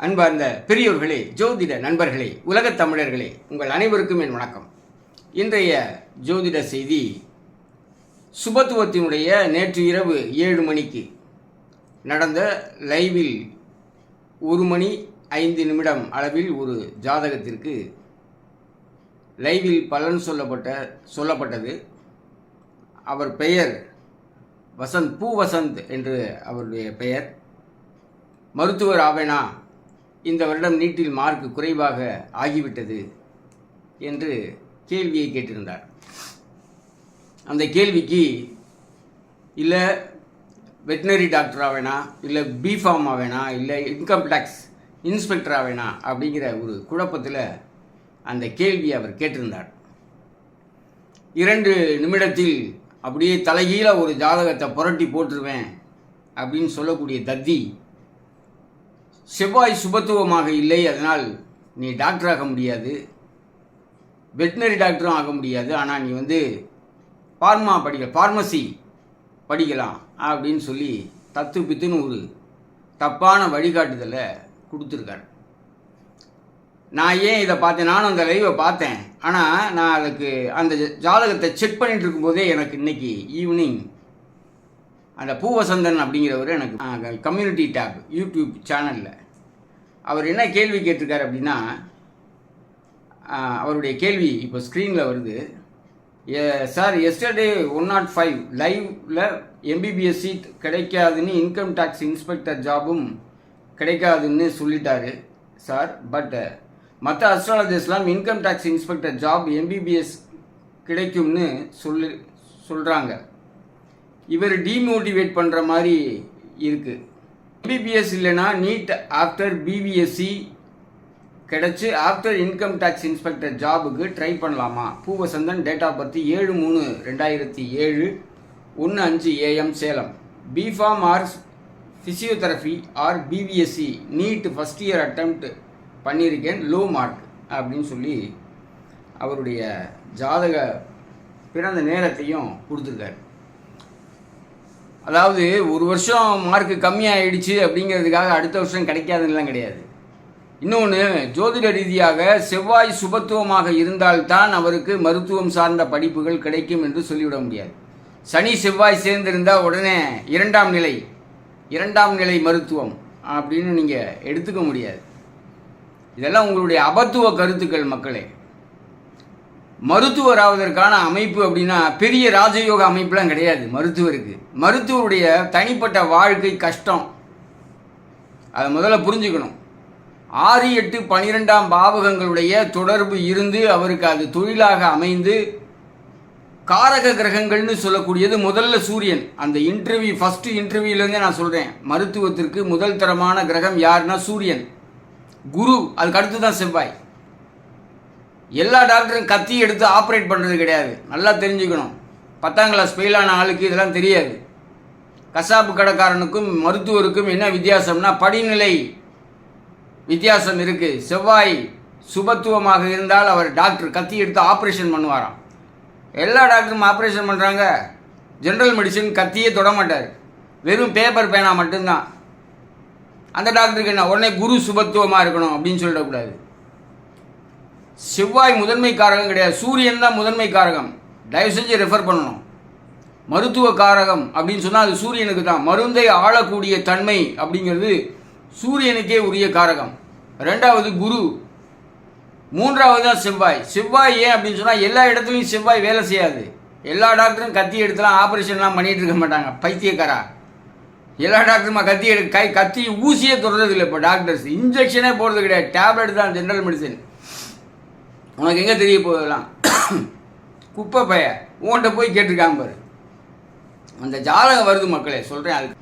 அன்பார்ந்த பெரியோர்களே ஜோதிட நண்பர்களே உலகத் தமிழர்களே உங்கள் அனைவருக்கும் என் வணக்கம். இன்றைய ஜோதிட செய்தி சுபத்துவத்தினுடைய நேற்று இரவு ஏழு மணிக்கு நடந்த லைவில் ஒரு மணி ஐந்து நிமிடம் அளவில் ஒரு ஜாதகத்திற்கு லைவில் பலன் சொல்லப்பட்ட சொல்லப்பட்டது. அவர் பெயர் வசந்த் பூ வசந்த் என்று அவருடைய பெயர். மருத்துவர் ஆவேனா இந்த வருடம் நீட்டில் மார்க் குறைவாக ஆகிவிட்டது என்று கேள்வியை கேட்டிருந்தார். அந்த கேள்விக்கு இல்லை வெட்டினரி டாக்டர் ஆவேனா இல்லை பிஃபார்ம் ஆவேனா இல்லை இன்கம் டேக்ஸ் இன்ஸ்பெக்டர் ஆவேனா அப்படிங்கிற ஒரு குழப்பத்தில் அந்த கேள்வியை அவர் கேட்டிருந்தார். இரண்டு நிமிடத்தில் அப்படியே தலைகீழ ஒரு ஜாதகத்தை புரட்டி போட்டுருவேன் அப்படின்னு சொல்லக்கூடிய தத்தி செவ்வாய் சுபத்துவமாக இல்லை அதனால் நீ டாக்டர் ஆக முடியாது. வெட்டினரி டாக்டரும் ஆக முடியாது. ஆனால் நீ வந்து ஃபார்மா படிக்க ஃபார்மசி படிக்கலாம் அப்படின்னு சொல்லி தத்து பித்துன்னு ஒரு தப்பான வழிகாட்டுதலை கொடுத்துருக்காரு. நான் ஏன் இதை பார்த்தேன்? நானும் அந்த லைவை பார்த்தேன். ஆனால் நான் அதுக்கு அந்த ஜாதகத்தை செக் பண்ணிகிட்டு இருக்கும்போதே எனக்கு இன்னைக்கு ஈவினிங் அந்த பூவசந்தன் அப்படிங்கிறவர் எனக்கு கம்யூனிட்டி டேப் யூடியூப் சேனலில் அவர் என்ன கேள்வி கேட்டிருக்காரு அப்படின்னா அவருடைய கேள்வி இப்போ ஸ்க்ரீனில் வருது. Sir yesterday one nought five லைவில் எம்பிபிஎஸ் சீட் கிடைக்காதுன்னு இன்கம் டேக்ஸ் இன்ஸ்பெக்டர் ஜாபும் கிடைக்காதுன்னு சொல்லிட்டாரு சார் பட் மற்ற அஸ்ட்ராலஜர்ஸ்லாம் income tax inspector job MBBS கிடைக்கும்னு சொல்லி சொல்கிறாங்க இவர் டீமோட்டிவேட் பண்ணுற மாதிரி இருக்குது எம்பிபிஎஸ் இல்லைன்னா நீட் ஆஃப்டர் பிபிஎஸ்சி கிடச்சி ஆஃப்டர் இன்கம் டேக்ஸ் இன்ஸ்பெக்டர் ஜாபுக்கு ட்ரை பண்ணலாமா? பூவசந்தன் டேட் ஆஃப் பர்த் ஏழு மூணு ரெண்டாயிரத்தி ஏழு ஒன்று அஞ்சு AM Salem. B Pharm or physiotherapy or BPSC NEET first year attempt பண்ணியிருக்கேன் லோ மார்க் அப்படின்னு சொல்லி அவருடைய ஜாதக பிறந்த நேரத்தையும் கொடுத்துருக்காரு. அதாவது ஒரு வருஷம் மார்க்கு கம்மியாகிடுச்சு அப்படிங்கிறதுக்காக அடுத்த வருஷம் கிடைக்காதுன்னெலாம் கிடையாது. இன்னொன்று ஜோதிட ரீதியாக செவ்வாய் சுபத்துவமாக இருந்தால்தான் அவருக்கு மருத்துவம் சார்ந்த படிப்புகள் கிடைக்கும் என்று சொல்லிவிட முடியாது. சனி செவ்வாய் சேர்ந்திருந்தால் உடனே இரண்டாம் நிலை இரண்டாம் நிலை மருத்துவம் அப்படின்னு நீங்கள் எடுத்துக்க முடியாது. இதெல்லாம் உங்களுடைய அபத்துவ கருத்துக்கள் மக்களே. மருத்துவர் ஆவதற்கான அமைப்பு அப்படின்னா பெரிய ராஜயோக அமைப்புலாம் கிடையாது மருத்துவருக்கு. மருத்துவருடைய தனிப்பட்ட வாழ்க்கை கஷ்டம். அதை முதல்ல புரிஞ்சுக்கணும். ஆறு எட்டு பனிரெண்டாம் பாவகங்களுடைய தொடர்பு இருந்து அவருக்கு அது தொழிலாக அமைந்து காரக கிரகங்கள்னு சொல்லக்கூடியது முதல்ல சூரியன். அந்த இன்டர்வியூ ஃபர்ஸ்ட் இன்டர்வியூலேருந்தே நான் சொல்கிறேன் மருத்துவத்திற்கு முதல் தரமான கிரகம் யாருன்னா சூரியன். குரு அதுக்கு அடுத்து தான் செவ்வாய். எல்லா டாக்டரும் கத்தி எடுத்து ஆப்ரேட் பண்ணுறது கிடையாது. நல்லா தெரிஞ்சுக்கணும். பத்தாம் கிளாஸ் ஃபெயிலான ஆளுக்கு இதெல்லாம் தெரியாது. கசாப்பு கடைக்காரனுக்கும் மருத்துவருக்கும் என்ன வித்தியாசம்னா படிநிலை வித்தியாசம் இருக்குது செவ்வாய் சுபத்துவமாக இருந்தால் அவர் டாக்டர் கத்தி எடுத்து ஆப்ரேஷன் பண்ணுவாராம். எல்லா டாக்டரும் ஆப்ரேஷன் பண்ணுறாங்க ஜென்ரல் மெடிசன் கத்தியே தொட மாட்டார். வெறும் பேப்பர் பேனா மட்டும்தான். அந்த டாக்டருக்கு என்ன? உடனே குரு சுபத்துவமாக இருக்கணும் அப்படின்னு சொல்லிடக்கூடாது. செவ்வாய் முதன்மை காரகம் கிடையாது. சூரியன் தான் முதன்மை காரகம் தயவு செஞ்சு ரெஃபர் பண்ணணும். மருத்துவ காரகம் அப்படின்னு சொன்னால் அது சூரியனுக்கு தான். மருந்தை ஆளக்கூடிய தன்மை அப்படிங்கிறது சூரியனுக்கே உரிய காரகம். ரெண்டாவது குரு. மூன்றாவது தான் செவ்வாய். செவ்வாய் ஏன் அப்படின்னு சொன்னால் எல்லா இடத்துலையும் செவ்வாய் வேலை செய்யாது. எல்லா டாக்டரும் கத்தி எடுத்துலாம் ஆப்ரேஷன்லாம் பண்ணிகிட்டு இருக்க மாட்டாங்க. பைத்தியக்காரா. எல்லா டாக்டருமா கத்தி எடு கை கத்தி ஊசியே தொடுறது இல்லை இப்போ டாக்டர்ஸ். இன்ஜெக்ஷனே போடுறது கிடையாது. டேப்லெட் தான் ஜென்ரல் மெடிசன். உனக்கு எங்கே தெரிய போதெல்லாம் குப்பை பைய உன்கிட்ட போய் கேட்டிருக்காங்க பாரு. அந்த ஜாதகம் வருது மக்களே சொல்கிறேன் அதுக்கு.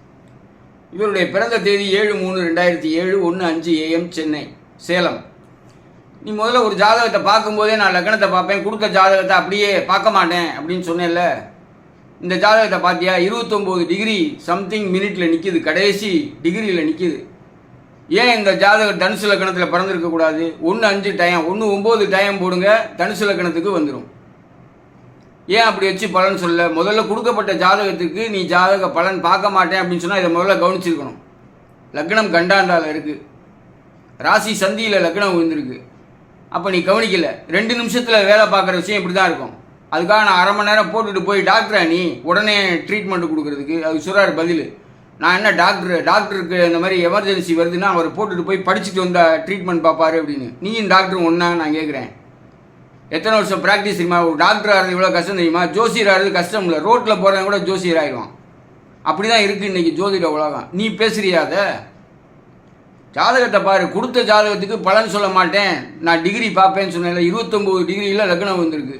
இவருடைய பிறந்த தேதி ஏழு மூணு ரெண்டாயிரத்தி ஏழு ஒன்று அஞ்சு ஏஎம் சென்னை சேலம். நீ முதல்ல ஒரு ஜாதகத்தை பார்க்கும்போதே நான் லக்னத்தை பார்ப்பேன் கொடுத்த ஜாதகத்தை அப்படியே பார்க்க மாட்டேன் அப்படின்னு சொன்னேன்ல. இந்த ஜாதகத்தை பார்த்தியா? இருபத்தொம்போது டிகிரி சம்திங் மினிட்ல நிற்கிது கடைசி டிகிரியில் நிற்கிது ஏன் இந்த ஜாதக தனுசு லக்கணத்தில் பிறந்திருக்கக்கூடாது ஒன்று அஞ்சு டயம் ஒன்று ஒம்பது டயம் போடுங்க தனுசு லக்கணத்துக்கு வந்துடும் ஏன் அப்படி வச்சு பலன் சொல்ல முதல்ல கொடுக்கப்பட்ட ஜாதகத்துக்கு நீ ஜாதக பலன் பார்க்க மாட்டேன் அப்படின்னு சொன்னால் இதை முதல்ல கவனிச்சிருக்கணும். லக்னம் கண்டாண்டால் இருக்குது ராசி சந்தியில் லக்னம் விழுந்திருக்கு அப்போ நீ கவனிக்கல. ரெண்டு நிமிஷத்தில் வேலை பார்க்குற விஷயம் இப்படி தான் இருக்கும். அதுக்காக நான் அரை மணி நேரம் போட்டுட்டு போய் டாக்டரா நீ? உடனே ட்ரீட்மெண்ட் கொடுக்கறதுக்கு அது சொல்கிறார் பதில். நான் என்ன டாக்டர் டாக்டருக்கு இந்த மாதிரி எமர்ஜென்சி வருதுன்னா அவர் போட்டுட்டு போய் படிச்சுட்டு வந்த ட்ரீட்மெண்ட் பார்ப்பாரு அப்படின்னு. நீயும் டாக்டரும் ஒன்றா நான் கேட்குறேன் எத்தனை வருஷம் ப்ராக்டிஸ் தெரியுமா? ஒரு டாக்டர் ஆகிறது இவ்வளோ கஷ்டம் தெரியுமா? ஜோசியர் ஆகிறது கஷ்டம் இல்லை. ரோட்டில் போகிறவங்க கூட ஜோசியர் ஆகிடும் அப்படி தான் இருக்குது இன்றைக்கி ஜோதிட உலகம். நீ பேசுறியா அதை? ஜாதகத்தை பாரு. கொடுத்த ஜாதகத்துக்கு பலன் சொல்ல மாட்டேன். நான் டிகிரி பார்ப்பேன்னு சொன்னேன்ல. இருபத்தொம்போது டிகிரியில் லக்னம் வந்திருக்கு.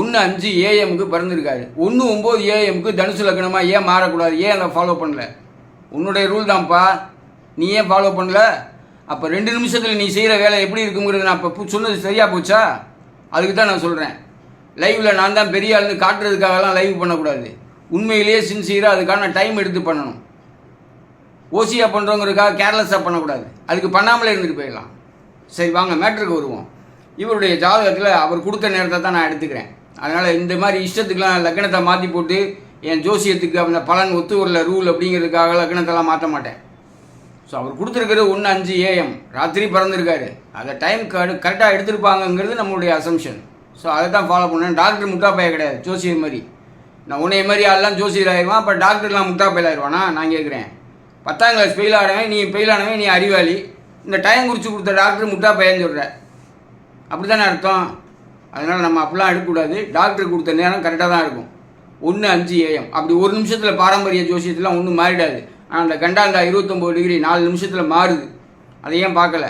ஒன்று அஞ்சு ஏஎம்க்கு பிறந்திருக்காரு. ஒன்று ஒம்பது ஏஎம்க்கு தனுசு லக்னமாக ஏன் மாறக்கூடாது? ஏன் அதை ஃபாலோ பண்ணல? உன்னுடைய ரூல் தான்ப்பா. நீ ஏன் ஃபாலோ பண்ணல. அப்போ ரெண்டு நிமிஷத்தில் நீ செய்கிற வேலை எப்படி இருக்குங்கிறது நான் இப்போ சொன்னது சரியாக போச்சா? அதுக்கு தான் நான் சொல்கிறேன் லைவில் நான் தான் பெரிய ஆளுன்னு காட்டுறதுக்காகலாம் லைவ் பண்ணக்கூடாது. உண்மையிலேயே சின்சியராக அதுக்கான டைம் எடுத்து பண்ணணும். ஓசியாக பண்ணுறவங்களுக்காக கேர்லெஸ்ஸாக பண்ணக்கூடாது. அதுக்கு பண்ணாமலே இருந்துட்டு போயிடலாம். சரி வாங்க மேட்ருக்கு வருவோம். இவருடைய ஜாதகத்தில் அவர் கொடுத்த நேரத்தை தான் நான் எடுத்துக்கிறேன். அதனால் இந்த மாதிரி இஷ்டத்துக்குலாம் லக்னத்தை மாற்றி போட்டு என் ஜோசியத்துக்கு அந்த பலன் ஒத்து வரல ரூல் அப்படிங்கிறதுக்காக லக்னத்தெல்லாம் மாற்ற மாட்டேன். ஸோ அவர் கொடுத்துருக்கிறது ஒன்று அஞ்சு ஏஎம் ராத்திரி பிறந்திருக்காரு. அதை டைம் கரெக்டாக எடுத்திருப்பாங்கங்கிறது நம்மளுடைய அசம்ஷன் ஸோ அதை தான் ஃபாலோ பண்ணேன். டாக்டர் முட்டா கிடையாது ஜோசியர் மாதிரி. நான் உன்னைய மாதிரி ஆள்லாம் ஜோசியர் ஆயிடுவான் அப்போ டாக்டர்லாம் முட்டா ஆயிடுவானா? நான் கேட்குறேன். பத்தாம் கிளாஸ் ஃபெயில் ஆனவன் நீ ஃபெயில் ஆனவன் நீ அறிவாளி. இந்த டைம் குறித்து கொடுத்த டாக்டர் முட்டா பையன்னு சொல்கிற அப்படி தானே அர்த்தம்? அதனால் நம்ம அப்படிலாம் எடுக்கக்கூடாது. டாக்டர் கொடுத்த நேரம் கரெக்டாக தான் இருக்கும். ஒன்று அஞ்சு ஏஎம் அப்படி ஒரு நிமிஷத்தில் பாரம்பரிய ஜோசியத்தெலாம் ஒன்றும் மாறிடாது. ஆனால் அந்த கண்டாந்தா இருபத்தொம்போது டிகிரி நாலு நிமிஷத்தில் மாறுது. அதை ஏன் பார்க்கல?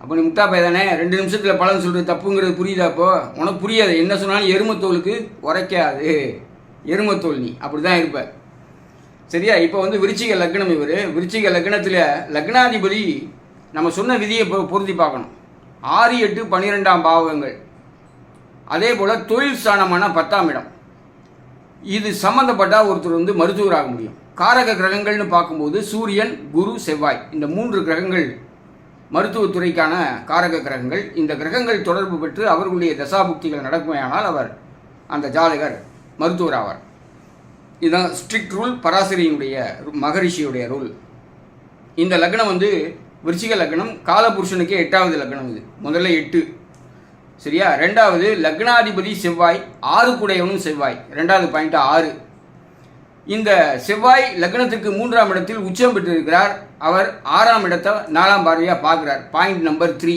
அப்போ நீ முட்டா தானே? ரெண்டு நிமிஷத்தில் பலன் சொல்கிறது தப்புங்கிறது புரியுதா அப்போ? உனக்கு புரியாது. என்ன சொன்னாலும் எருமத்தோலுக்கு உரைக்காது. எருமத்தோல் நீ. அப்படி தான் இருப்ப. சரியா? இப்போ வந்து விருச்சிக லக்னம் இவர். விருச்சிக லக்னத்தில் லக்னாதிபதி நம்ம சொன்ன விதியை இப்போ பொருத்தி பார்க்கணும். ஆறு எட்டு பன்னிரெண்டாம் பாவகங்கள். அதே போல் தொழில் ஸ்தானமான பத்தாம் இடம். இது சம்மந்தப்பட்ட ஒருத்தர் வந்து மருத்துவராக முடியும். காரக கிரகங்கள்னு பார்க்கும்போது சூரியன் குரு செவ்வாய். இந்த மூன்று கிரகங்கள் மருத்துவத்துறைக்கான காரக கிரகங்கள். இந்த கிரகங்கள் தொடர்பு பெற்று அவர்களுடைய தசாபுக்திகள் நடக்குமையானால் அவர் அந்த ஜாதகர் மருத்துவர் ஆவார் இதுதான் ஸ்ட்ரிக்ட் ரூல் பராசரியினுடைய மகரிஷியுடைய ரூல் இந்த லக்னம் வந்து விருச்சிக லக்னம் காலபுருஷனுக்கே எட்டாவது லக்னம் இது. முதல்ல எட்டு. சரியா? ரெண்டாவது லக்னாதிபதி செவ்வாய் ஆறு குடையவனும் செவ்வாய். ரெண்டாவது பாயிண்ட் ஆறு. இந்த செவ்வாய் லக்னத்துக்கு மூன்றாம் இடத்தில் உச்சம் பெற்றிருக்கிறார். அவர் ஆறாம் இடத்தை நாலாம் பார்வையாக பார்க்குறார். பாயிண்ட் நம்பர் த்ரீ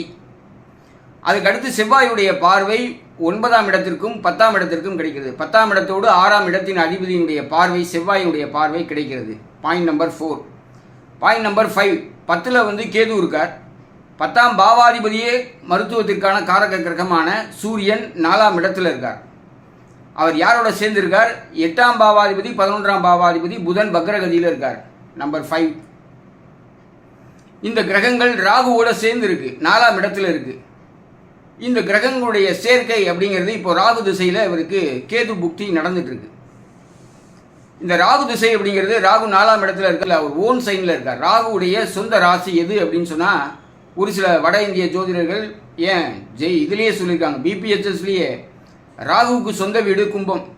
அதுக்கடுத்து செவ்வாயுடைய பார்வை ஒன்பதாம் இடத்திற்கும் பத்தாம் இடத்திற்கும் கிடைக்கிறது. பத்தாம் இடத்தோடு ஆறாம் இடத்தின் அதிபதியினுடைய பார்வை செவ்வாயினுடைய பார்வை கிடைக்கிறது. Point number four point number five பத்தில் வந்து கேது இருக்கார். பத்தாம் பாவாதிபதியே மருத்துவத்திற்கான காரக கிரகமான சூரியன் நாலாம் இடத்தில் இருக்கார். அவர் யாரோட சேர்ந்திருக்கார்? எட்டாம் பாவாதிபதி பதினொன்றாம் பாவாதிபதி புதன் பக்ரகதியில் இருக்கார். நம்பர் ஃபைவ் இந்த கிரகங்கள் ராகுவோட சேர்ந்து இருக்கு நாலாம் இடத்துல இருக்கு. இந்த கிரகங்களுடைய சேர்க்கை அப்படிங்கிறது இப்போ ராகு திசையில் இவருக்கு கேது புக்தி நடந்துட்டு இருக்கு. இந்த ராகு திசை அப்படிங்கிறது ராகு நாலாம் இடத்துல இருக்கல அவர் ஓன் சைனில் இருக்கார். ராகுவுடைய சொந்த ராசி எது அப்படின்னு சொன்னால் ஒரு சில வட இந்திய ஜோதிடர்கள் ஏன் ஜெய் இதுலேயே சொல்லியிருக்காங்க. பிபிஹெச்எஸ்லேயே ராகுவுக்கு சொந்த வீடு கும்பம்.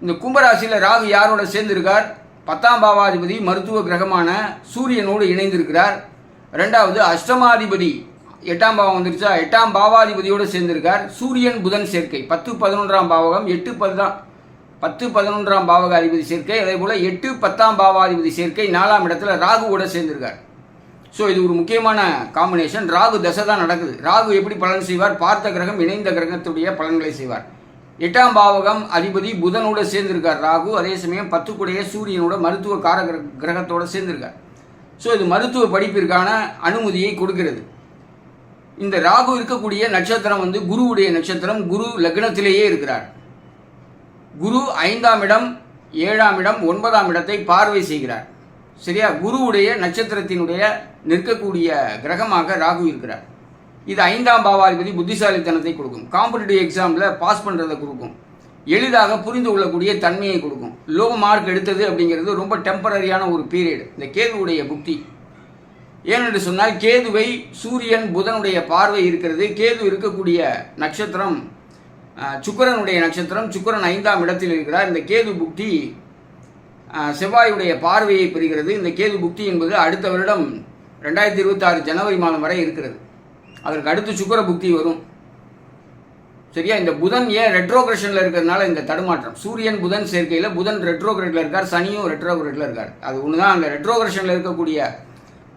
இந்த கும்பராசியில் ராகு யாரோட சேர்ந்திருக்கார்? பத்தாம் பாவாதிபதி மருத்துவ கிரகமான சூரியனோடு இணைந்திருக்கிறார். ரெண்டாவது அஷ்டமாதிபதி எட்டாம் பாவம் வந்துருச்சா? எட்டாம் பாவாதிபதியோடு சேர்ந்திருக்கார். சூரியன் புதன் சேர்க்கை. பத்து பதினொன்றாம் பாவகம் எட்டு பத்தாம் பத்து பதினொன்றாம் பாவக அதிபதி சேர்க்கை. அதே போல் எட்டு பத்தாம் பாவாதிபதி சேர்க்கை. நாலாம் இடத்துல ராகுவோட சேர்ந்திருக்கார். ஸோ இது ஒரு முக்கியமான காம்பினேஷன் ராகு தசை தான் நடக்குது. ராகு எப்படி பலன் செய்வார்? பார்த்த கிரகம் இணைந்த கிரகத்துடைய பலன்களை செய்வார். எட்டாம் பாவகம் அதிபதி புதனோட சேர்ந்திருக்கார். ராகு அதே சமயம் பத்துக்குடைய சூரியனோட மருத்துவ கார கிரகத்தோட சேர்ந்திருக்கார். ஸோ இது மருத்துவ படிப்பிற்கான அனுமதியை கொடுக்கிறது. இந்த ராகு இருக்கக்கூடிய நட்சத்திரம் வந்து குருவுடைய நட்சத்திரம். குரு லக்னத்திலேயே இருக்கிறார். குரு ஐந்தாம் இடம் ஏழாம் இடம் ஒன்பதாம் இடத்தை பார்வை செய்கிறார். சரியா? குருவுடைய நட்சத்திரத்தினுடைய நிற்கக்கூடிய கிரகமாக ராகு இருக்கிறார். இது ஐந்தாம் பாவாதிபதி புத்திசாலித்தனத்தை கொடுக்கும். காம்படிட்டிவ் எக்ஸாமில் பாஸ் பண்ணுறதை கொடுக்கும். எளிதாக புரிந்து கொள்ளக்கூடிய தன்மையை கொடுக்கும். லோ மார்க் எடுத்தது அப்படிங்கிறது ரொம்ப டெம்பரரியான ஒரு பீரியட் இந்த கேதுவுடைய புக்தி. ஏனென்று சொன்னால் கேதுவை சூரியன் புதனுடைய பார்வை இருக்கிறது. கேது இருக்கக்கூடிய நட்சத்திரம் சுக்கரனுடைய சுக்கிரனுடைய நட்சத்திரம் சுக்கிரன் ஐந்தாம் இடத்தில் இருக்கிறார். இந்த கேது புக்தி செவ்வாயுடைய பார்வையை பெறுகிறது இந்த கேது புக்தி என்பது அடுத்த வருடம் ரெண்டாயிரத்தி இருபத்தாறு ஜனவரி மாதம் வரை இருக்கிறது. அதற்கு அடுத்து சுக்கர புக்தி வரும். சரியா? இந்த புதன் ஏன் ரெட்ரோகிரஷனில் இருக்கிறதுனால இந்த தடுமாற்றம். சூரியன் புதன் சேர்க்கையில் புதன் ரெட்ரோகிரேட்டில் இருக்கார் சனியும் ரெட்ரோகிரேட்டில் இருக்கார். அது ஒன்று தான் அந்த ரெட்ரோகிரஷனில் இருக்கக்கூடிய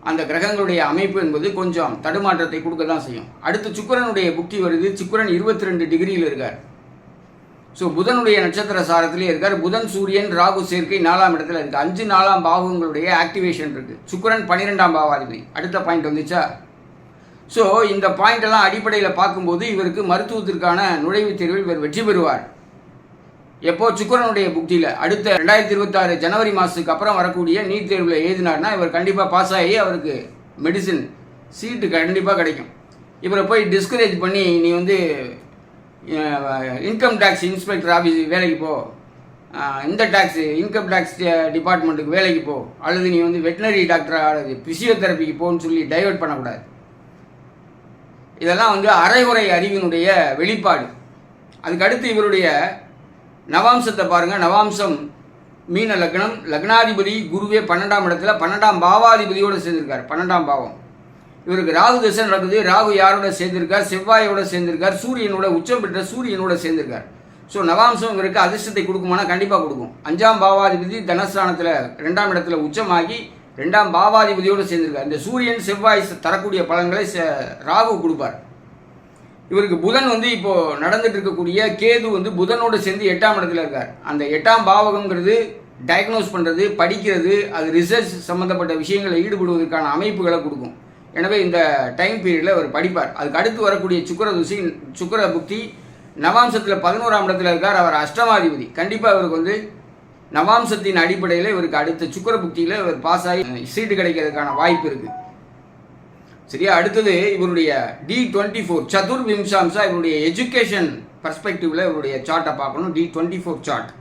அந்த கிரகங்களுடைய அமைப்பு என்பது கொஞ்சம் தடுமாற்றத்தை கொடுக்க தான் செய்யும். அடுத்து சுக்கரனுடைய புக்தி வருது. சுக்கரன் இருபத்தி ரெண்டு டிகிரியில் இருக்கார். ஸோ புதனுடைய நட்சத்திர சாரத்திலே இருக்கார். புதன் சூரியன் ராகு சேர்க்கை நாலாம் இடத்துல இருக்குது அஞ்சு நாலாம் பாவங்களுடைய ஆக்டிவேஷன் இருக்குது சுக்கிரன் பன்னிரெண்டாம் பாவாதிபதி. அடுத்த பாயிண்ட் வந்துச்சா? ஸோ இந்த பாயிண்ட் எல்லாம் அடிப்படையில் பார்க்கும்போது இவருக்கு மருத்துவத்திற்கான நுழைவுத் தேர்வில் இவர் வெற்றி பெறுவார். எப்போ? சுக்கிரனுடைய புக்தியில். அடுத்த ரெண்டாயிரத்தி இருபத்தாறு ஜனவரி மாதத்துக்கு அப்புறம் வரக்கூடிய நீட் தேர்வில் எழுதினார்னா இவர் கண்டிப்பாக பாஸ் ஆகி அவருக்கு மெடிசின் சீட்டு கண்டிப்பாக கிடைக்கும். இவரை போய் டிஸ்கரேஜ் பண்ணி நீ வந்து இன்கம் டேக்ஸ் இன்ஸ்பெக்டர் ஆஃபீஸ் வேலைக்கு போ. இந்த டேக்ஸு இன்கம் டேக்ஸ் டிபார்ட்மெண்ட்டுக்கு வேலைக்கு போ. அல்லது நீ வந்து வெட்டினரி டாக்டர் அல்லது ஃபிசியோதெரப்பிக்கு போன்னு சொல்லி டைவர்ட் பண்ணக்கூடாது. இதெல்லாம் வந்து அரைகுறை அறிவினுடைய வெளிப்பாடு. அதுக்கு அடுத்து இவருடைய நவாம்சத்தை பாருங்கள் நவாம்சம் மீன லக்னம் லக்னாதிபதி குருவே பன்னெண்டாம் இடத்துல பன்னெண்டாம் பாவாதிபதியோடு சேர்ந்திருக்கார். பன்னெண்டாம் பாவம். இவருக்கு ராகு தசை நடக்குது. ராகு யாரோட சேர்ந்திருக்கார்? செவ்வாயோட சேர்ந்திருக்கார். சூரியனோட உச்சம் பெற்ற சூரியனோட சேர்ந்திருக்கார். ஸோ நவாம்சம் இவருக்கு அதிர்ஷ்டத்தை கொடுக்குமானா கண்டிப்பாக கொடுக்கும். அஞ்சாம் பாவாதிபதி தனஸ்தானத்தில் ரெண்டாம் இடத்துல உச்சமாகி ரெண்டாம் பாவாதிபதியோடு சேர்ந்திருக்கார். இந்த சூரியன் செவ்வாய் தரக்கூடிய பலன்களை ராகு கொடுப்பார். இவருக்கு புதன் வந்து இப்போ நடந்துட்டு இருக்கக்கூடிய கேது வந்து புதனோடு சேர்ந்து எட்டாம் இடத்துல இருக்கார். அந்த எட்டாம் பாவகங்கிறது டயக்னோஸ் பண்ணுறது படிக்கிறது அது ரிசர்ச் சம்மந்தப்பட்ட விஷயங்களை ஈடுபடுவதற்கான அமைப்புகளை கொடுக்கும். எனவே இந்த டைம் பீரியடில் அவர் படிப்பார். அதுக்கு அடுத்து வரக்கூடிய சுக்கிர துசி புக்தி நவாம்சத்தில் பதினோராம் இடத்துல இருக்கார். அவர் அஷ்டமாதிபதி. கண்டிப்பாக அவருக்கு வந்து நவாம்சத்தின் அடிப்படையில் இவருக்கு அடுத்த சுக்கர புக்தியில் இவர் பாஸ் ஆகி சீட்டு கிடைக்கிறதுக்கான வாய்ப்பு இருக்குது சரியா? அடுத்தது இவருடைய டி டுவெண்ட்டி ஃபோர் சதுர் விம்சாம்சா இவருடைய எஜுகேஷன் பர்ஸ்பெக்டிவில் இவருடைய சார்ட்டை பார்க்கணும். டி டுவெண்ட்டி ஃபோர் சார்ட்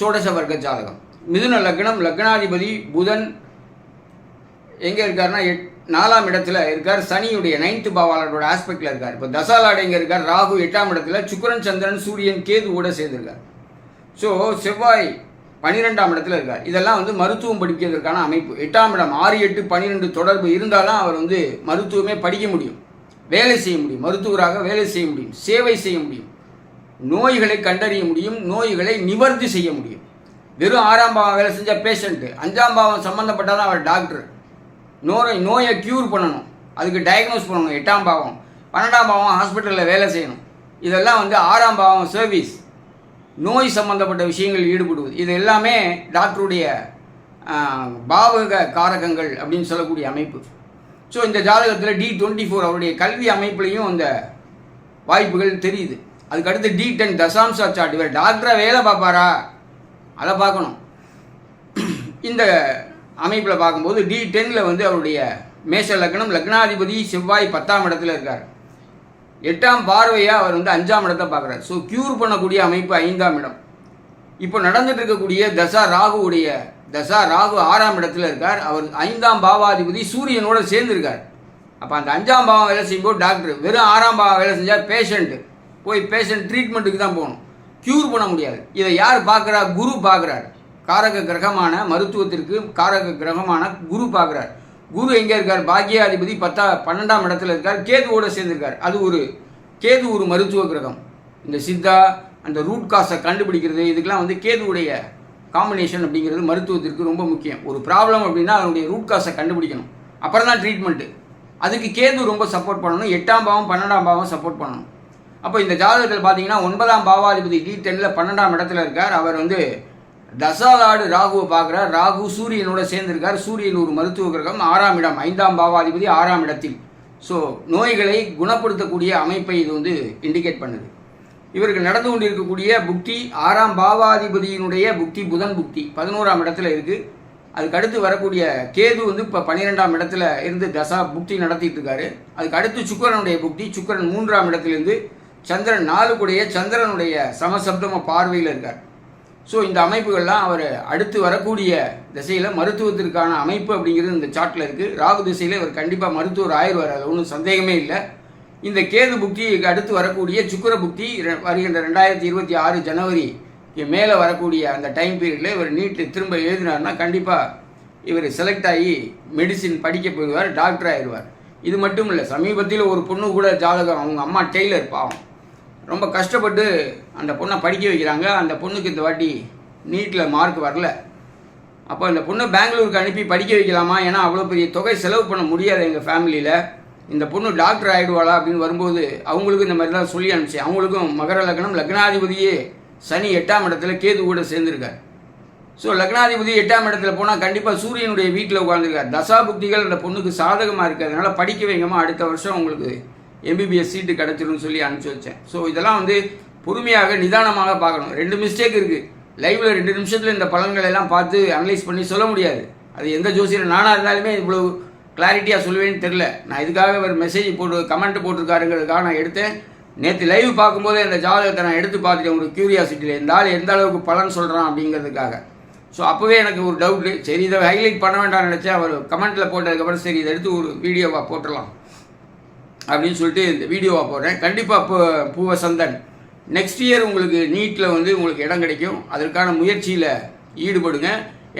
சோடச வர்க்க ஜாதகம். மிதுன லக்னம் லக்னாதிபதி புதன் எங்கே இருக்காருன்னா எட் நாலாம் இடத்துல இருக்கார் சனியுடைய நைன்த்து பாவாளரோட ஆஸ்பெக்ட்ல இருக்கார். இப்போ தசாலாடைங்க இருக்கார்? ராகு எட்டாம் இடத்துல சுக்கரன் சந்திரன் சூரியன் கேதுவோட சேர்ந்திருக்கார். ஸோ செவ்வாய் பன்னிரெண்டாம் இடத்துல இருக்கார். இதெல்லாம் வந்து மருத்துவம் படிக்கிறதுக்கான அமைப்பு. எட்டாம் இடம் ஆறு எட்டு பன்னிரெண்டு தொடர்பு இருந்தாலும் அவர் வந்து மருத்துவமே படிக்க முடியும். வேலை செய்ய முடியும். மருத்துவராக வேலை செய்ய முடியும். சேவை செய்ய முடியும். நோய்களை கண்டறிய முடியும். நோய்களை நிவர்த்தி செய்ய முடியும். வெறும் ஆறாம் பாவம் வேலை செஞ்சால் பேஷண்ட்டு அஞ்சாம் பாவம் சம்மந்தப்பட்டால் தான் அவர் டாக்டர் நோயை நோயை க்யூர் பண்ணணும். அதுக்கு டயக்னோஸ் பண்ணணும் எட்டாம் பாவம். பன்னெண்டாம் பாவம் ஹாஸ்பிட்டலில் வேலை செய்யணும். இதெல்லாம் வந்து ஆறாம் பாவம் சர்வீஸ் நோய் சம்பந்தப்பட்ட விஷயங்கள் ஈடுபடுவது. இது எல்லாமே டாக்டருடைய பாவக காரகங்கள் அப்படின்னு சொல்லக்கூடிய அமைப்பு. ஸோ இந்த ஜாதகத்தில் டி டுவெண்ட்டி ஃபோர் அவருடைய கல்வி அமைப்புலையும் அந்த வாய்ப்புகள் தெரியுது. அதுக்கு அடுத்து டி டென் தசாம்சா சார்ட். இவர் டாக்டராக வேலை பார்ப்பாரா? அதை பார்க்கணும். இந்த அமைப்பில் பார்க்கும்போது டி டென்னில் வந்து அவருடைய மேஷ லக்னம் லக்னாதிபதி செவ்வாய் பத்தாம் இடத்துல இருக்கார். எட்டாம் பார்வையாக அவர் வந்து அஞ்சாம் இடத்தை பார்க்குறார். ஸோ க்யூர் பண்ணக்கூடிய அமைப்பு ஐந்தாம் இடம். இப்போ நடந்துட்டு இருக்கக்கூடிய தசா ராகுவுடைய தசா ராகு ஆறாம் இடத்துல இருக்கார். அவர் ஐந்தாம் பாவாதிபதி சூரியனோட சேர்ந்துருக்கார். அப்போ அந்த அஞ்சாம் பாவம் வேலை செய்யும்போது டாக்டர் வெறும் ஆறாம் பாவம் வேலை செஞ்சால் பேஷண்ட்டு போய் பேஷண்ட் ட்ரீட்மெண்ட்டுக்கு தான் போகணும். க்யூர் பண்ண முடியாது. இதை யார் பார்க்குறா? குரு பார்க்குறாரு. காரக கிரகமான மருத்துவத்திற்கு காரக கிரகமான குரு பார்க்குறார். குரு எங்கே இருக்கார்? பாக்கியாதிபதி பத்தா பன்னெண்டாம் இடத்துல இருக்கார். கேதுவோடு சேர்ந்திருக்கார். அது ஒரு கேது ஒரு மருத்துவ கிரகம். இந்த சித்தா அந்த ரூட் காசை கண்டுபிடிக்கிறது இதுக்கெல்லாம் வந்து கேதுவுடைய காம்பினேஷன் அப்படிங்கிறது மருத்துவத்திற்கு ரொம்ப முக்கியம். ஒரு ப்ராப்ளம் அப்படின்னா அதனுடைய ரூட் காஸை கண்டுபிடிக்கணும். அப்புறம் தான் ட்ரீட்மெண்ட்டு அதுக்கு கேது ரொம்ப சப்போர்ட் பண்ணணும். எட்டாம் பாவம் பன்னெண்டாம் பாவம் சப்போர்ட் பண்ணணும். அப்போ இந்த ஜாதகத்தில் பார்த்தீங்கன்னா ஒன்பதாம் பாவாதிபதி டி டென்னில் பன்னெண்டாம் இடத்துல இருக்கார். அவர் வந்து தசாலாடு ராகுவை பார்க்குறார். ராகு சூரியனோட சேர்ந்திருக்கார். சூரியன் ஒரு மருத்துவ கிரகம் ஆறாம் இடம் ஐந்தாம் பாவாதிபதி ஆறாம் இடத்தில். ஸோ நோய்களை குணப்படுத்தக்கூடிய அமைப்பை இது வந்து இண்டிகேட் பண்ணுது. இவருக்கு நடந்து கொண்டிருக்கக்கூடிய புக்தி ஆறாம் பாவாதிபதியினுடைய புக்தி புதன் புக்தி பதினோராம் இடத்துல இருக்குது அதுக்கு அடுத்து வரக்கூடிய கேது வந்து இப்போ பன்னிரெண்டாம் இடத்துல இருந்து தசா புக்தி நடத்திட்டு இருக்காரு. அதுக்கு அடுத்து சுக்கிரனுடைய புக்தி சுக்கிரன் மூன்றாம் இடத்துலேருந்து சந்திரன் நாலு கூடைய சந்திரனுடைய சமசப்தம பார்வையில் இருக்கார். ஸோ இந்த அமைப்புகள்லாம் அவர் அடுத்து வரக்கூடிய திசையில் மருத்துவத்திற்கான அமைப்பு அப்படிங்கிறது இந்த சார்ட்டில் இருக்குது ராகு திசையில் இவர் கண்டிப்பாக மருத்துவர் ஆயிடுவார் அதில் ஒன்றும் சந்தேகமே இல்லை. இந்த கேது புக்திக்கு அடுத்து வரக்கூடிய சுக்கிர புக்தி ரெ- வருகின்ற ரெண்டாயிரத்தி இருபத்தி ஆறு ஜனவரி மேலே வரக்கூடிய அந்த டைம் பீரியடில் இவர் நீட்டு திரும்ப எழுதினார்னா கண்டிப்பாக இவர் செலக்ட் ஆகி மெடிசின் படிக்க போயிடுவார் டாக்டர் ஆயிடுவார். இது மட்டும் இல்லை சமீபத்தில் ஒரு பொண்ணு கூட ஜாதகம் அவங்க அம்மா டெய்லர் பாவம். ரொம்ப கஷ்டப்பட்டு அந்த பொண்ணை படிக்க வைக்கிறாங்க. அந்த பொண்ணுக்கு இந்த வாட்டி நீட்டில் மார்க் வரல. அப்போ அந்த பொண்ணை பெங்களூருக்கு அனுப்பி படிக்க வைக்கலாமா? ஏன்னா அவ்வளோ பெரிய தொகை செலவு பண்ண முடியாது எங்கள் ஃபேமிலியில் இந்த பொண்ணு டாக்டர் ஆகிடுவாளா அப்படின்னு வரும்போது அவங்களுக்கும் இந்த மாதிரி தான் சொல்லி அனுப்பிச்சு. அவங்களுக்கும் மகர லக்னம் லக்னாதிபதியே சனி எட்டாம் இடத்துல கேது கூட சேர்ந்துருக்கார். ஸோ லக்னாதிபதி எட்டாம் இடத்துல போனால் கண்டிப்பாக சூரியனுடைய வீட்டில் உட்காந்துருக்கார் தசா புக்திகள் அந்த பொண்ணுக்கு சாதகமாக இருக்கிறதுனால படிக்க வைங்கம்மா அடுத்த வருஷம் உங்களுக்கு எம்பிபிஎஸ் சீட்டு கிடச்சிரும்னு சொல்லி அனுப்பிச்சி வச்சேன். ஸோ இதெல்லாம் வந்து பொறுமையாக நிதானமாக பார்க்கணும். ரெண்டு மிஸ்டேக் இருக்குது லைவில் ரெண்டு நிமிஷத்தில் இந்த பலன்களை எல்லாம் பார்த்து அனலைஸ் பண்ணி சொல்ல முடியாது. அது எந்த ஜோசியர் நானாக இருந்தாலுமே இவ்வளோ கிளாரிட்டியாக சொல்லுவேன்னு தெரில நான் இதுக்காக ஒரு மெசேஜ் போட்டு கமெண்ட் போட்டிருக்காருங்கிறதுக்காக நான் எடுத்தேன். நேற்று லைவ் பார்க்கும்போதே அந்த ஜாதகத்தை நான் எடுத்து பார்த்துட்டேன். ஒரு க்யூரியாசிட்டியில் இந்த ஆள் எந்த அளவுக்கு பலன் சொல்கிறான் அப்படிங்கிறதுக்காக. ஸோ அப்போவே எனக்கு ஒரு டவுட்டு சரி இதை ஹைலைட் பண்ண வேண்டாம்னு நினச்சேன். அவர் கமெண்ட்டில் போட்டதுக்கப்புறம் சரி இதை எடுத்து ஒரு வீடியோவாக போட்டுடலாம். அப்படின்னு சொல்லிட்டு இந்த வீடியோவாக போடுறேன். கண்டிப்பாக இப்போ பூவசந்தன் நெக்ஸ்ட் இயர் உங்களுக்கு நீட்டில் வந்து உங்களுக்கு இடம் கிடைக்கும். அதற்கான முயற்சியில் ஈடுபடுங்க.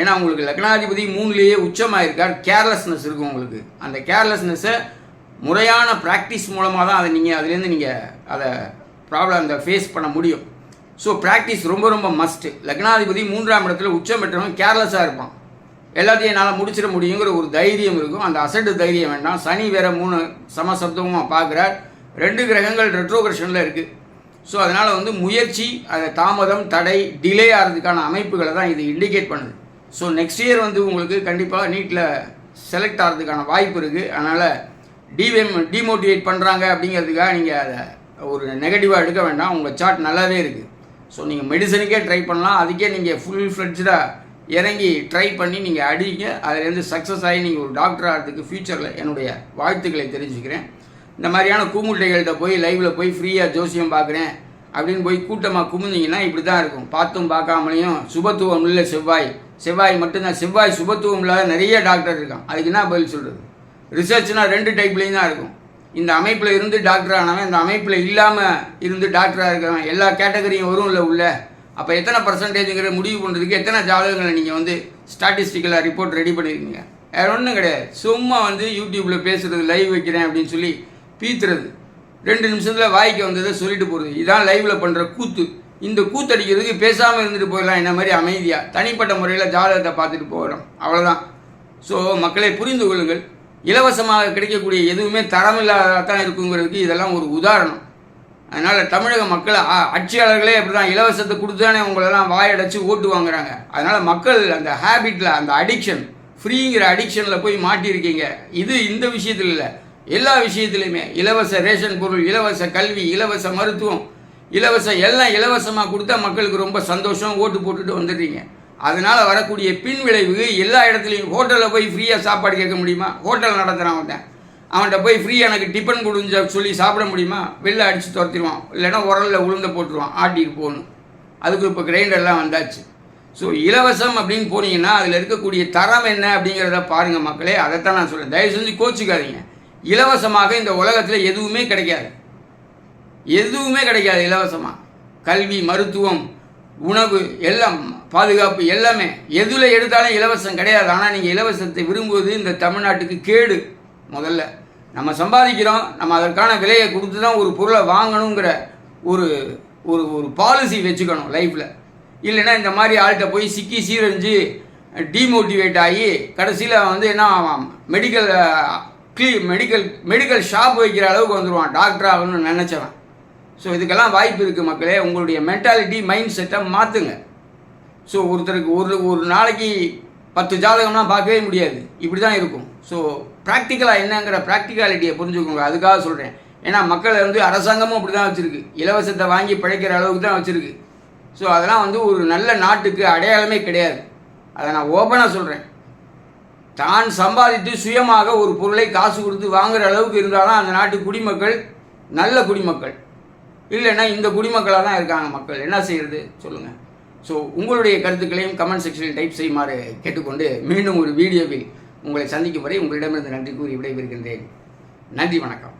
ஏன்னா உங்களுக்கு லக்னாதிபதி மூணுலேயே உச்சமாக இருக்கார் கேர்லெஸ்னஸ் இருக்கும் உங்களுக்கு. அந்த கேர்லெஸ்னஸை முறையான ப்ராக்டிஸ் மூலமாக தான் அதை நீங்கள் அதுலேருந்து நீங்கள் அதை ப்ராப்ளம் அந்த ஃபேஸ் பண்ண முடியும். ஸோ ப்ராக்டிஸ் ரொம்ப ரொம்ப மஸ்ட்டு லக்னாதிபதி மூன்றாம் இடத்துல உச்சம் பெற்றவன் கேர்லெஸ்ஸாக இருப்பான். எல்லாத்தையும் என்னால் முடிச்சிட முடியுங்கிற ஒரு தைரியம் இருக்கும். அந்த அசட்டு தைரியம் வேண்டாம். சனி வேற மூணு சமசப்தமும் பார்க்குறார். ரெண்டு கிரகங்கள் ரெட்ரோகிரஷனில் இருக்குது ஸோ அதனால் வந்து முயற்சி அதை தாமதம் தடை டிலே ஆகிறதுக்கான அமைப்புகளை தான் இது இண்டிகேட் பண்ணுது. ஸோ நெக்ஸ்ட் இயர் வந்து உங்களுக்கு கண்டிப்பாக நீட்டில் செலக்ட் ஆகிறதுக்கான வாய்ப்பு இருக்குது அதனால் டிவேம் டிமோட்டிவேட் பண்ணுறாங்க அப்படிங்கிறதுக்காக நீங்கள் அதை ஒரு நெகட்டிவாக எடுக்க வேண்டாம். உங்கள் சார்ட் நல்லாவே இருக்குது ஸோ நீங்கள் மெடிசனுக்கே ட்ரை பண்ணலாம். அதுக்கே நீங்கள் ஃபுல் ஃப்ளட்ஜாக இறங்கி ட்ரை பண்ணி நீங்கள் அடிங்க. அதுலேருந்து சக்ஸஸ் ஆகி நீங்கள் ஒரு டாக்டர் ஆகிறதுக்கு ஃப்யூச்சரில் என்னுடைய வாழ்த்துக்களை தெரிஞ்சுக்கிறேன். இந்த மாதிரியான கூமுட்டைகள்கிட்ட போய் லைவில் போய் ஃப்ரீயாக ஜோசியம் பார்க்குறேன். அப்படின்னு போய் கூட்டமாக குமிஞ்சிங்கன்னா இப்படி தான் இருக்கும். பார்த்தும் பார்க்காமலையும் சுபத்துவம் இல்லை செவ்வாய். செவ்வாய் மட்டும்தான். செவ்வாய் சுபத்துவம் இல்லாத நிறைய டாக்டர் இருக்கான். அதுக்கு என்ன பதில் சொல்கிறது ரிசர்ச்னால் ரெண்டு டைப்லேயும் தான் இருக்கும். இந்த அமைப்பில் இருந்து டாக்டர் ஆனவன் இந்த அமைப்பில் இல்லாமல் இருந்து டாக்டராக இருக்கிறவன் எல்லா கேட்டகரியும் வரும் இல்லை உள்ள. அப்போ எத்தனை பர்சன்டேஜுங்கிற முடிவு பண்ணுறதுக்கு எத்தனை ஜாதகங்களை நீங்கள் வந்து ஸ்டாட்டிஸ்டிக்கலாக ரிப்போர்ட் ரெடி பண்ணியிருக்கீங்க வேறு ஒன்றும் கிடையாது. சும்மா வந்து யூடியூப்பில் பேசுகிறது லைவ் வைக்கிறேன் அப்படின்னு சொல்லி பீத்துறது. ரெண்டு நிமிஷத்தில் வாய்க்கு வந்ததை சொல்லிட்டு போகிறது இதான் லைவில் பண்ணுற கூத்து. இந்த கூத்தடிக்கிறதுக்கு பேசாமல் இருந்துட்டு போயிடலாம். என்ன மாதிரி அமைதியாக தனிப்பட்ட முறையில் ஜாதகத்தை பார்த்துட்டு போகிறோம் அவ்வளோதான் ஸோ மக்களை புரிந்து கொள்ளுங்கள். இலவசமாக கிடைக்கக்கூடிய எதுவுமே தரம் இல்லாததான் இருக்குங்கிறதுக்கு இதெல்லாம் ஒரு உதாரணம். அதனால் தமிழக மக்கள் ஆட்சியாளர்களே அப்படி தான் இலவசத்தை கொடுத்தானே உங்களெல்லாம் வாயடைச்சு ஓட்டு வாங்குறாங்க. அதனால் மக்கள் அந்த ஹேபிட்டில் அந்த அடிக்ஷன் ஃப்ரீங்கிற அடிக்ஷனில் போய் மாட்டியிருக்கீங்க. இது இந்த விஷயத்தில் இல்லை. எல்லா விஷயத்துலையுமே இலவச ரேஷன் பொருள் இலவச கல்வி இலவச மருத்துவம் இலவச எல்லாம் இலவசமாக கொடுத்தா மக்களுக்கு ரொம்ப சந்தோஷம் ஓட்டு போட்டுட்டு வந்துடுறீங்க. அதனால் வரக்கூடிய பின் விளைவு எல்லா இடத்துலையும் ஹோட்டலில் போய் ஃப்ரீயாக சாப்பாடு கேட்க முடியுமா? ஹோட்டல் நடத்துகிறான் அவன் அவன்கிட்ட போய் ஃப்ரீ எனக்கு டிஃபன் கொடுஞ்ச சொல்லி சாப்பிட முடியுமா? வெளில அடித்து துரத்திடுவான். இல்லைன்னா உரலில் உளுந்த போட்டுருவான். ஆட்டிட்டு போகணும். அதுக்கு இப்போ கிரைண்டர்லாம் வந்தாச்சு. ஸோ இலவசம் அப்படின்னு போனீங்கன்னா அதில் இருக்கக்கூடிய தரம் என்ன அப்படிங்கிறத பாருங்கள் மக்களே. அதைத்தான் நான் சொல்கிறேன் தயவு செஞ்சு கோச்சிக்காதீங்க. இலவசமாக இந்த உலகத்தில் எதுவுமே கிடைக்காது. எதுவுமே கிடைக்காது இலவசமாக கல்வி மருத்துவம் உணவு எல்லாம் பாதுகாப்பு எல்லாமே. எதில் எடுத்தாலும் இலவசம் கிடையாது. ஆனால் நீங்கள் இலவசத்தை விரும்புவது இந்த தமிழ்நாட்டுக்கு கேடு. முதல்ல. நம்ம சம்பாதிக்கிறோம் நம்ம அதற்கான விலையை கொடுத்து தான் ஒரு பொருளை வாங்கணுங்கிற ஒரு ஒரு ஒரு பாலிசி வச்சுக்கணும் லைஃப்பில் இல்லைன்னா இந்த மாதிரி ஆள்கிட்ட போய் சிக்கி சீரழிஞ்சு டிமோட்டிவேட் ஆகி கடைசியில் வந்து என்ன மெடிக்கல் க்ளீ மெடிக்கல் மெடிக்கல் ஷாப் வைக்கிற அளவுக்கு வந்துடுவான் டாக்டர் ஆகணும்னு நினச்சவன். ஸோ இதுக்கெல்லாம் வாய்ப்பு இருக்குது மக்களே. உங்களுடைய மென்டாலிட்டி மைண்ட் செட்டை மாற்றுங்க ஸோ ஒருத்தருக்கு ஒரு ஒரு நாளைக்கு பத்து ஜாதகம்லாம் பார்க்கவே முடியாது. இப்படி தான் இருக்கும். ஸோ ப்ராக்டிக்கலாக என்னங்கிற ப்ராக்டிகாலிட்டியை புரிஞ்சுக்கோங்க. அதுக்காக சொல்கிறேன் ஏன்னா மக்களை வந்து அரசாங்கமும் அப்படி தான் வச்சுருக்கு. இலவசத்தை வாங்கி பிழைக்கிற அளவுக்கு தான் வச்சுருக்கு. ஸோ அதெல்லாம் வந்து ஒரு நல்ல நாட்டுக்கு அடையாளமே கிடையாது. அதை நான் ஓப்பனாக சொல்கிறேன் தான் சம்பாதித்து சுயமாக ஒரு பொருளை காசு கொடுத்து வாங்குற அளவுக்கு இருந்தாலும் அந்த நாட்டு குடிமக்கள் நல்ல குடிமக்கள். இல்லைன்னா இந்த குடிமக்களாக தான் இருக்காங்க மக்கள். என்ன செய்கிறது சொல்லுங்கள் ஸோ உங்களுடைய கருத்துக்களையும் கமெண்ட் செக்ஷனில் டைப் செய்யுமாறு கேட்டுக்கொண்டு மீண்டும் ஒரு வீடியோவில் உங்களை சந்திக்கும் வரை உங்களிடமிருந்து நன்றி கூறி விடைபெறுகின்றேன். நன்றி வணக்கம்.